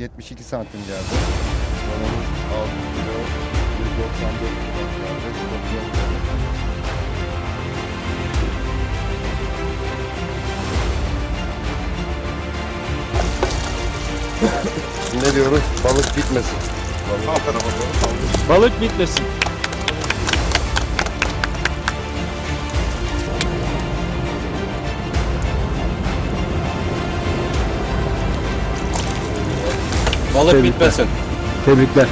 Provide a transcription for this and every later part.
Balığımız 72 santim geldi. Balığımız 6 kilo 194 gram geldi. ne diyoruz? Balık bitmesin. Balık. Balık bitmesin. Balık Tebrikler. bitmesin. Tebrikler.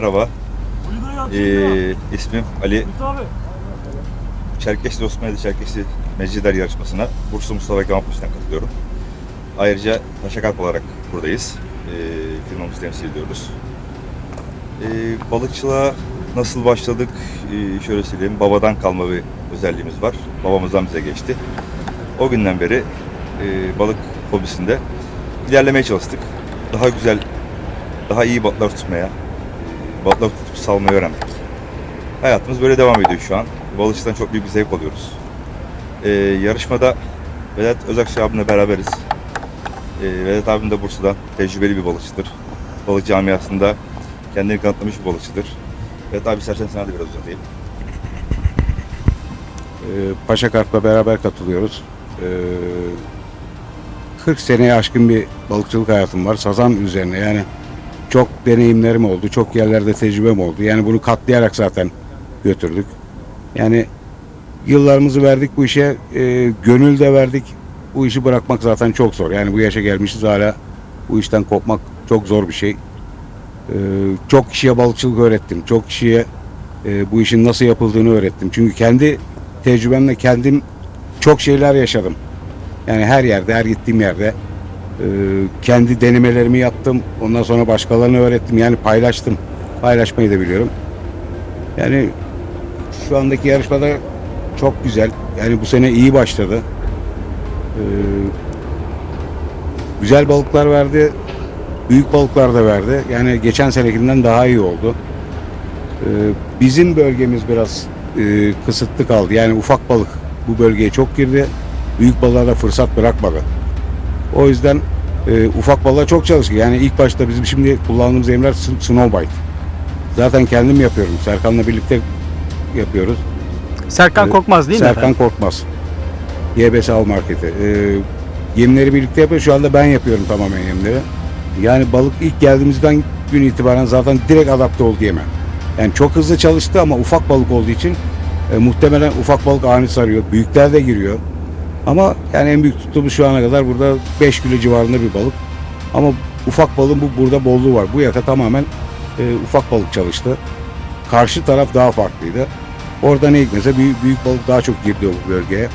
Merhaba, ee, ismim Ali. Çerkeşli Osmanlı Çerkeşli Mecider yarışmasına Bursa Mustafa Paşa'dan katılıyorum. Ayrıca Paşa Kalp olarak buradayız. Ee, firmamızı temsil ediyoruz. Ee, balıkçılığa nasıl başladık? Ee, şöyle söyleyeyim, babadan kalma bir özelliğimiz var. Babamızdan bize geçti. O günden beri e, balık hobisinde ilerlemeye çalıştık. Daha güzel, daha iyi balıklar tutmaya, balıklar tutup salmayı öğrendik. Hayatımız böyle devam ediyor şu an. Balıkçıdan çok büyük bir zevk alıyoruz. Ee, yarışmada Vedat Özaksu abimle beraberiz. Ee, Vedat abim de Bursa'dan tecrübeli bir balıkçıdır. Balık camiasında kendini kanıtlamış bir balıkçıdır. Vedat abi istersen sana da biraz uzatayım. Ee, Paşa Kart'la beraber katılıyoruz. Ee, 40 seneye aşkın bir balıkçılık hayatım var. Sazan üzerine yani çok deneyimlerim oldu. Çok yerlerde tecrübem oldu. Yani bunu katlayarak zaten götürdük. Yani yıllarımızı verdik bu işe. e, gönül de verdik. Bu işi bırakmak zaten çok zor. Yani bu yaşa gelmişiz hala bu işten kopmak çok zor bir şey. Ee, çok kişiye balıkçılık öğrettim. Çok kişiye e, bu işin nasıl yapıldığını öğrettim. Çünkü kendi tecrübemle kendim çok şeyler yaşadım. Yani her yerde, her gittiğim yerde e, kendi denemelerimi yaptım. Ondan sonra başkalarına öğrettim. Yani paylaştım. Paylaşmayı da biliyorum. Yani şu andaki yarışmada çok güzel. Yani bu sene iyi başladı. Ee, güzel balıklar verdi. Büyük balıklar da verdi. Yani geçen senekinden daha iyi oldu. Ee, bizim bölgemiz biraz e, kısıtlı kaldı. Yani ufak balık bu bölgeye çok girdi. Büyük balığa da fırsat bırakmadı. O yüzden e, ufak balığa çok çalıştık. Yani ilk başta bizim şimdi kullandığımız yemler snowbite. Zaten kendim yapıyorum. Serkan'la birlikte yapıyoruz. Serkan Ee, Korkmaz değil mi Serkan? Korkmaz. YBS Av Marketi. Ee, yemleri birlikte yapıyor. Şu anda ben yapıyorum tamamen yemleri. Yani balık ilk geldiğimizden gün itibaren zaten direkt adapte oldu yeme. Yani çok hızlı çalıştı ama ufak balık olduğu için e, muhtemelen ufak balık ani sarıyor. Büyükler de giriyor. Ama yani en büyük tuttuğumuz şu ana kadar burada 5 kilo civarında bir balık. Ama ufak balığın bu burada bolluğu var. Bu yaka tamamen e, ufak balık çalıştı. Karşı taraf daha farklıydı. Orada ne hikmetse büyük, büyük balık daha çok girdi o bölgeye.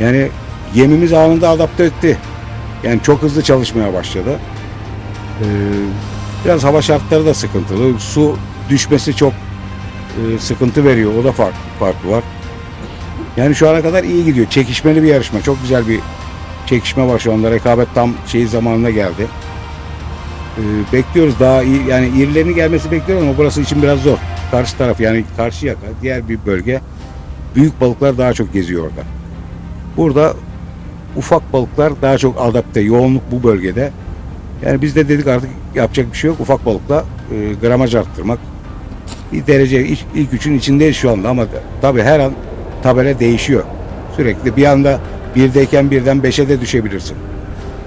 Yani yemimiz anında adapte etti. Yani çok hızlı çalışmaya başladı. Ee, biraz hava şartları da sıkıntılı. Su düşmesi çok e, sıkıntı veriyor. O da fark, farklı var. Yani şu ana kadar iyi gidiyor. Çekişmeli bir yarışma. Çok güzel bir çekişme var şu anda. Rekabet tam şey zamanına geldi. Ee, bekliyoruz daha iyi. Yani irilerin gelmesi bekliyoruz ama burası için biraz zor. Karşı taraf yani karşı yaka diğer bir bölge. Büyük balıklar daha çok geziyor orada. Burada ufak balıklar daha çok adapte. Yoğunluk bu bölgede. Yani biz de dedik artık yapacak bir şey yok. Ufak balıkla e, gramaj arttırmak. Bir derece ilk, ilk üçün içindeyiz şu anda ama tabii her an tabela değişiyor. Sürekli bir anda birdeyken birden beşe de düşebilirsin.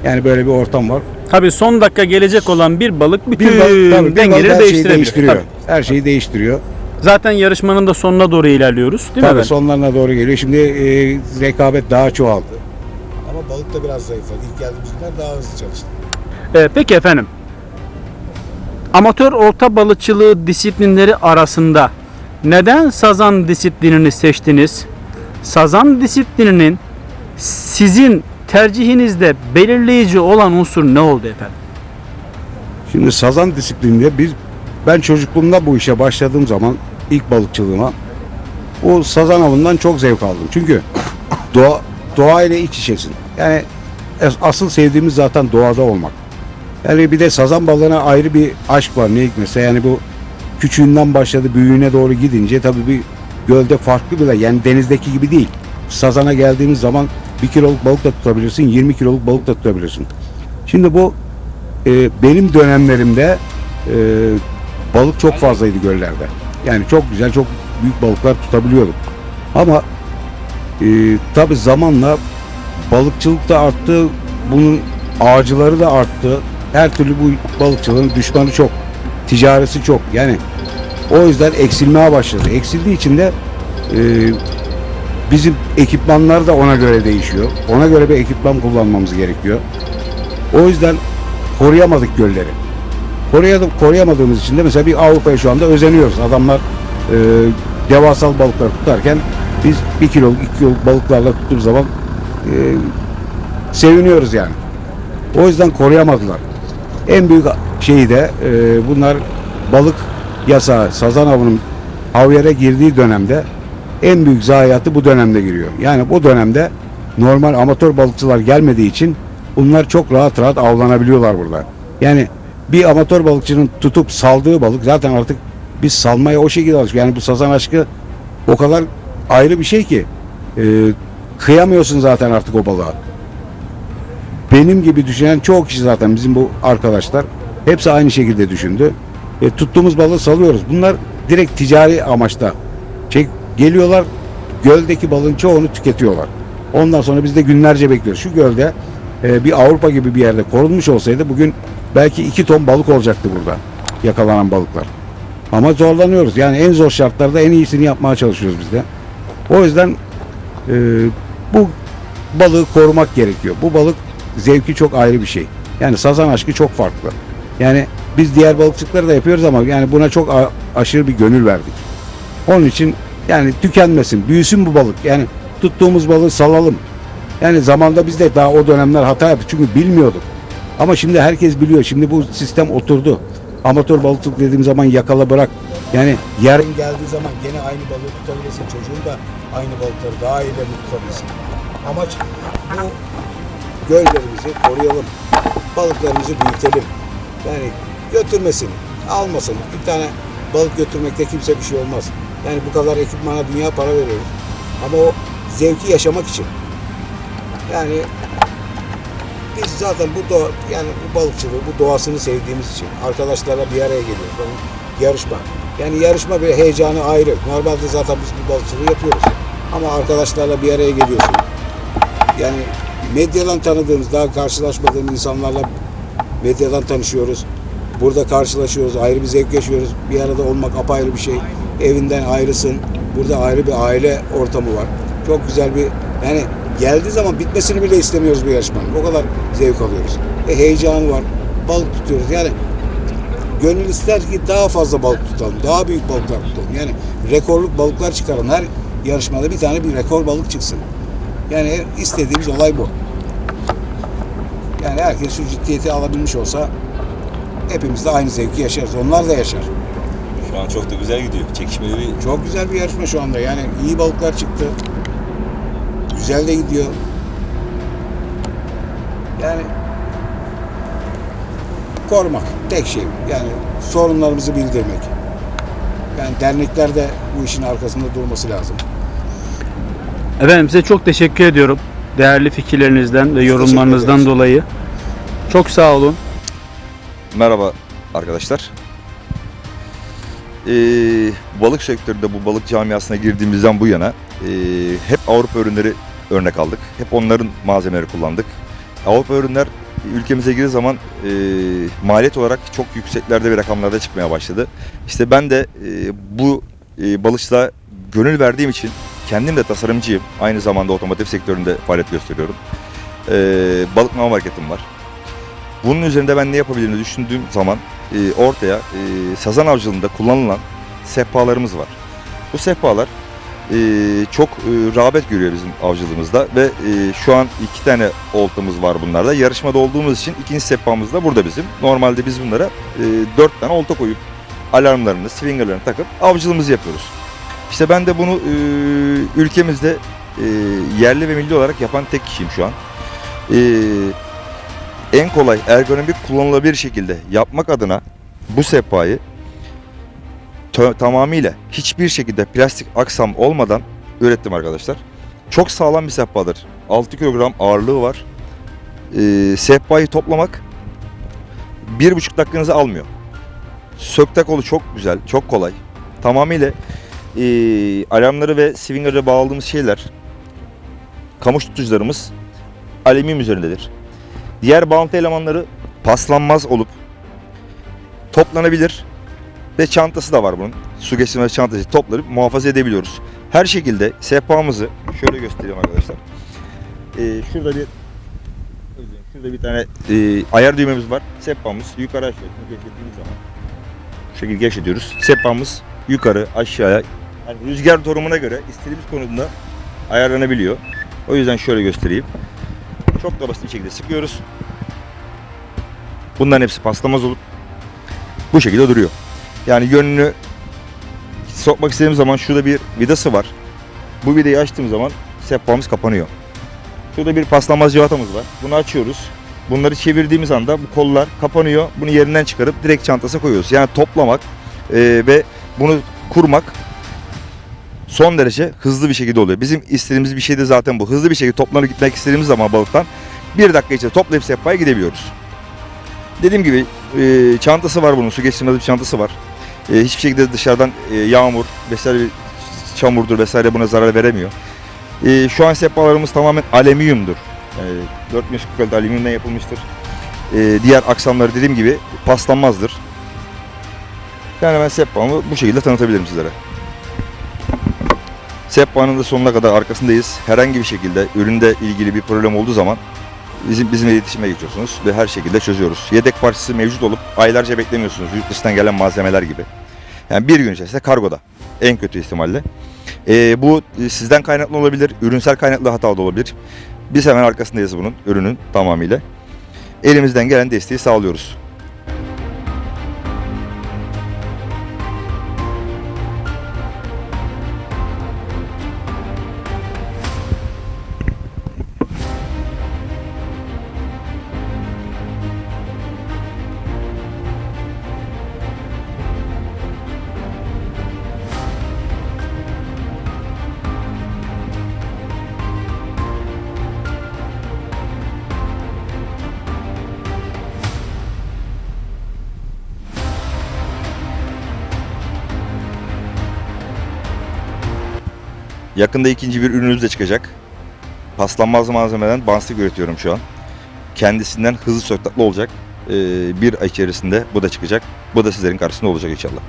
Yani böyle bir ortam var. Tabii son dakika gelecek olan bir balık bütün Bir balık, tabii bir balık dengeleri her şeyi değiştirebilir. değiştiriyor. Tabii. Her şeyi değiştiriyor. Zaten yarışmanın da sonuna doğru ilerliyoruz değil mi Tabii sonlarına doğru geliyor. Şimdi e, rekabet daha çoğaldı. Ama balık da biraz zayıfladı. İlk geldiğimizde daha hızlı çalıştı. Ee, peki efendim. Amatör orta balıkçılığı disiplinleri arasında neden sazan disiplinini seçtiniz? Sazan disiplininin sizin tercihinizde belirleyici olan unsur ne oldu efendim? Şimdi sazan disiplininde biz ben çocukluğumda bu işe başladığım zaman ilk balıkçılığıma o sazan avından çok zevk aldım. Çünkü doğa doğayla iç içesin. Yani asıl sevdiğimiz zaten doğada olmak. Yani bir de sazan balığına ayrı bir aşk var ne hikmetse. Yani bu küçüğünden başladı büyüğüne doğru gidince tabii bir gölde farklı bile yani denizdeki gibi değil. Sazana geldiğimiz zaman bir kiloluk balık da tutabilirsin, 20 kiloluk balık da tutabilirsin. Şimdi bu e, benim dönemlerimde e, balık çok fazlaydı göllerde. Yani çok güzel, çok büyük balıklar tutabiliyorduk. Ama e, tabi zamanla balıkçılık da arttı, bunun ağacıları da arttı. Her türlü bu balıkçılığın düşmanı çok, ticareti çok. Yani o yüzden eksilmeye başladı. Eksildiği için de e, bizim ekipmanlar da ona göre değişiyor. Ona göre bir ekipman kullanmamız gerekiyor. O yüzden koruyamadık gölleri. Koruyadım, koruyamadığımız için de mesela bir Avrupa'ya şu anda özeniyoruz. Adamlar e, devasal balıklar tutarken biz bir kiloluk, iki kiloluk balıklarla tuttuğumuz zaman e, seviniyoruz yani. O yüzden koruyamadılar. En büyük şeyi de e, bunlar balık yasağı, sazan avının havyara girdiği dönemde en büyük zayiatı bu dönemde giriyor. Yani bu dönemde normal amatör balıkçılar gelmediği için bunlar çok rahat rahat avlanabiliyorlar burada. Yani bir amatör balıkçının tutup saldığı balık zaten artık biz salmaya o şekilde alıştık. Yani bu sazan aşkı o kadar ayrı bir şey ki e, kıyamıyorsun zaten artık o balığa. Benim gibi düşünen çok kişi zaten bizim bu arkadaşlar hepsi aynı şekilde düşündü. E, tuttuğumuz balığı salıyoruz. Bunlar direkt ticari amaçta. Çek, geliyorlar göldeki balığın çoğunu tüketiyorlar. Ondan sonra biz de günlerce bekliyoruz. Şu gölde e, bir Avrupa gibi bir yerde korunmuş olsaydı bugün belki iki ton balık olacaktı burada yakalanan balıklar. Ama zorlanıyoruz. Yani en zor şartlarda en iyisini yapmaya çalışıyoruz biz de. O yüzden e, bu balığı korumak gerekiyor. Bu balık zevki çok ayrı bir şey. Yani sazan aşkı çok farklı. Yani biz diğer balıkçılıkları da yapıyoruz ama yani buna çok aşırı bir gönül verdik. Onun için yani tükenmesin, büyüsün bu balık. Yani tuttuğumuz balığı salalım. Yani zamanda biz de daha o dönemler hata yaptık çünkü bilmiyorduk. Ama şimdi herkes biliyor. Şimdi bu sistem oturdu. Amatör balıkçılık dediğim zaman yakala bırak. Yani yarın geldiği zaman gene aynı balığı tutabilirsin. Çocuğun da aynı balıkları daha iyilerini tutabilsin. Amaç bu göllerimizi koruyalım. Balıklarımızı büyütelim. Yani götürmesin, almasın. Bir tane balık götürmekte kimse bir şey olmaz. Yani bu kadar ekipmana dünya para veriyoruz. Ama o zevki yaşamak için. Yani biz zaten bu doğa, yani bu balıkçılığı, bu doğasını sevdiğimiz için arkadaşlarla bir araya geliyoruz. Yani yarışma. Yani yarışma bir heyecanı ayrı. Normalde zaten biz bu balıkçılığı yapıyoruz. Ama arkadaşlarla bir araya geliyorsun. Yani medyadan tanıdığımız, daha karşılaşmadığımız insanlarla medyadan tanışıyoruz. Burada karşılaşıyoruz, ayrı bir zevk yaşıyoruz. Bir arada olmak apayrı bir şey. Evinden ayrısın. Burada ayrı bir aile ortamı var. Çok güzel bir, yani geldiği zaman bitmesini bile istemiyoruz bu yarışmanın. O kadar zevk alıyoruz. E, heyecanı var. balık tutuyoruz. Yani gönül ister ki daha fazla balık tutalım. Daha büyük balıklar tutalım. Yani rekorluk balıklar çıkaralım. Her yarışmada bir tane bir rekor balık çıksın. Yani istediğimiz olay bu. Yani herkes şu ciddiyeti alabilmiş olsa hepimiz de aynı zevki yaşarız. Onlar da yaşar. Şu an çok da güzel gidiyor. Çekişmeli bir Çok güzel bir yarışma şu anda. Yani iyi balıklar çıktı. Güzel de gidiyor. Yani korumak tek şey. Yani sorunlarımızı bildirmek. Yani dernekler de bu işin arkasında durması lazım. Efendim size çok teşekkür ediyorum. Değerli fikirlerinizden ve yorumlarınızdan dolayı. Çok sağ olun. Merhaba arkadaşlar. Ee, balık sektöründe bu balık camiasına girdiğimizden bu yana ee, hep Avrupa ürünleri örnek aldık. Hep onların malzemeleri kullandık. Avrupa ürünler ülkemize girdiği zaman ee, maliyet olarak çok yükseklerde bir rakamlarda çıkmaya başladı. İşte ben de ee, bu ee, balıkçılığa gönül verdiğim için kendim de tasarımcıyım. Aynı zamanda otomotiv sektöründe faaliyet gösteriyorum. Ee, balık mama marketim var. Bunun üzerinde ben ne yapabilirim düşündüğüm zaman e, ortaya e, sazan avcılığında kullanılan sehpalarımız var. Bu sehpalar e, çok e, rağbet görüyor bizim avcılığımızda ve e, şu an iki tane oltamız var bunlarda. Yarışmada olduğumuz için ikinci sehpamız da burada bizim. Normalde biz bunlara e, dört tane olta koyup alarmlarını, swingerlarını takıp avcılığımızı yapıyoruz. İşte ben de bunu e, ülkemizde e, yerli ve milli olarak yapan tek kişiyim şu an. E, en kolay ergonomik kullanılabilir şekilde yapmak adına bu sehpayı tamamıyla hiçbir şekilde plastik aksam olmadan ürettim arkadaşlar. Çok sağlam bir sehpadır. 6 kilogram ağırlığı var. Ee, sehpayı toplamak bir buçuk dakikanızı almıyor. Sökte kolu çok güzel, çok kolay. Tamamıyla ee, alarmları ve swinger'e bağladığımız şeyler, kamış tutucularımız alüminyum üzerindedir. Diğer bağlantı elemanları paslanmaz olup toplanabilir ve çantası da var bunun. Su geçirmez çantası toplayıp muhafaza edebiliyoruz. Her şekilde sehpamızı şöyle göstereyim arkadaşlar. Ee, şurada bir şurada bir tane e, ayar düğmemiz var. Sehpamız yukarı aşağı gevşettiğimiz zaman şu şekilde gevşetiyoruz. Sehpamız yukarı aşağıya yani rüzgar durumuna göre istediğimiz konumda ayarlanabiliyor. O yüzden şöyle göstereyim. Çok da basit bir şekilde sıkıyoruz. Bunların hepsi paslamaz olup bu şekilde duruyor. Yani yönünü sokmak istediğim zaman şurada bir vidası var. Bu vidayı açtığım zaman sehpamız kapanıyor. Şurada bir paslanmaz cıvatamız var. Bunu açıyoruz. Bunları çevirdiğimiz anda bu kollar kapanıyor. Bunu yerinden çıkarıp direkt çantasına koyuyoruz. Yani toplamak e, ve bunu kurmak son derece hızlı bir şekilde oluyor. Bizim istediğimiz bir şey de zaten bu. Hızlı bir şekilde toplanıp gitmek istediğimiz zaman balıktan bir dakika içinde toplayıp sehpaya gidebiliyoruz. Dediğim gibi e, çantası var bunun. Su geçirmez bir çantası var. E, hiçbir şekilde dışarıdan e, yağmur vesaire çamurdur vesaire buna zarar veremiyor. E, şu an sehpalarımız tamamen alüminyumdur. E, 4540 kalite alüminyumdan yapılmıştır. E, diğer aksamları dediğim gibi paslanmazdır. Yani ben sehpamı bu şekilde tanıtabilirim sizlere. Sehpanın da sonuna kadar arkasındayız. Herhangi bir şekilde üründe ilgili bir problem olduğu zaman bizim bizimle iletişime geçiyorsunuz ve her şekilde çözüyoruz. Yedek parçası mevcut olup aylarca beklemiyorsunuz yurt dışından gelen malzemeler gibi. Yani bir gün içerisinde kargoda en kötü ihtimalle. Ee, bu e, sizden kaynaklı olabilir, ürünsel kaynaklı hata da olabilir. Biz hemen arkasındayız bunun, ürünün tamamıyla. Elimizden gelen desteği sağlıyoruz. Yakında ikinci bir ürünümüz de çıkacak. Paslanmaz malzemeden banstik üretiyorum şu an. Kendisinden hızlı söktaklı olacak. Ee, bir ay içerisinde bu da çıkacak. Bu da sizlerin karşısında olacak inşallah.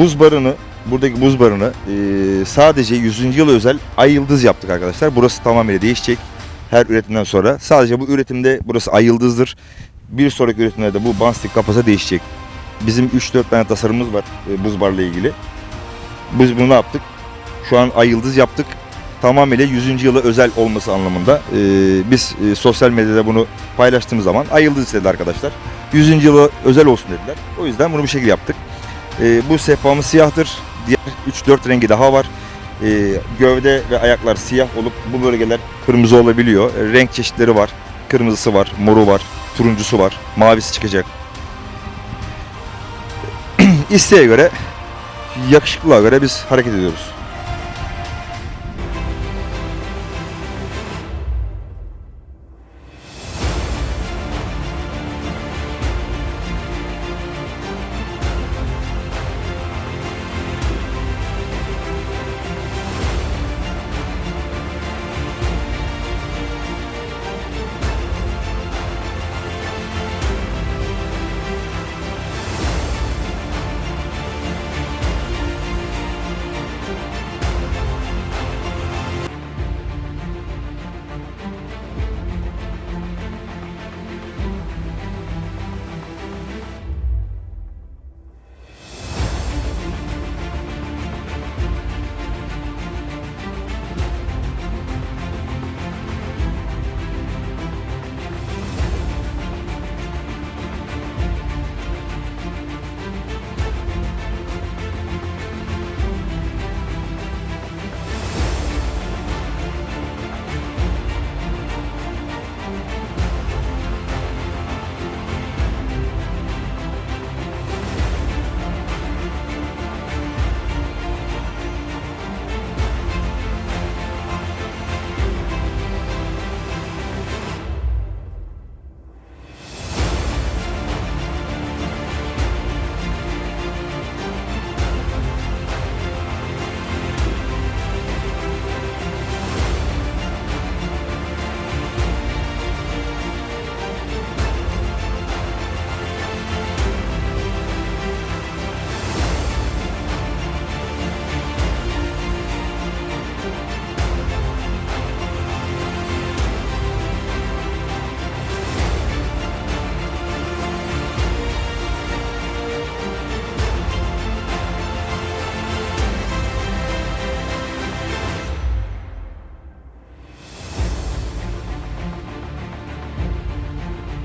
buz barını, buradaki buz barını e, sadece 100. yıla özel ay yıldız yaptık arkadaşlar. Burası tamamıyla değişecek her üretimden sonra. Sadece bu üretimde burası ay yıldızdır. Bir sonraki üretimde de bu banstik kapasa değişecek. Bizim 3-4 tane tasarımımız var e, buz barla ilgili. Biz bunu ne yaptık? Şu an ay yıldız yaptık. Tamamıyla 100. yıla özel olması anlamında. e, biz e, sosyal medyada bunu paylaştığımız zaman ay yıldız istedi arkadaşlar. 100. yıla özel olsun dediler. O yüzden bunu bu şekilde yaptık. E, bu sehpamız siyahtır. Diğer 3-4 rengi daha var. E, gövde ve ayaklar siyah olup bu bölgeler kırmızı olabiliyor. E, renk çeşitleri var. Kırmızısı var, moru var, turuncusu var, mavisi çıkacak. İsteğe göre, yakışıklılığa göre biz hareket ediyoruz.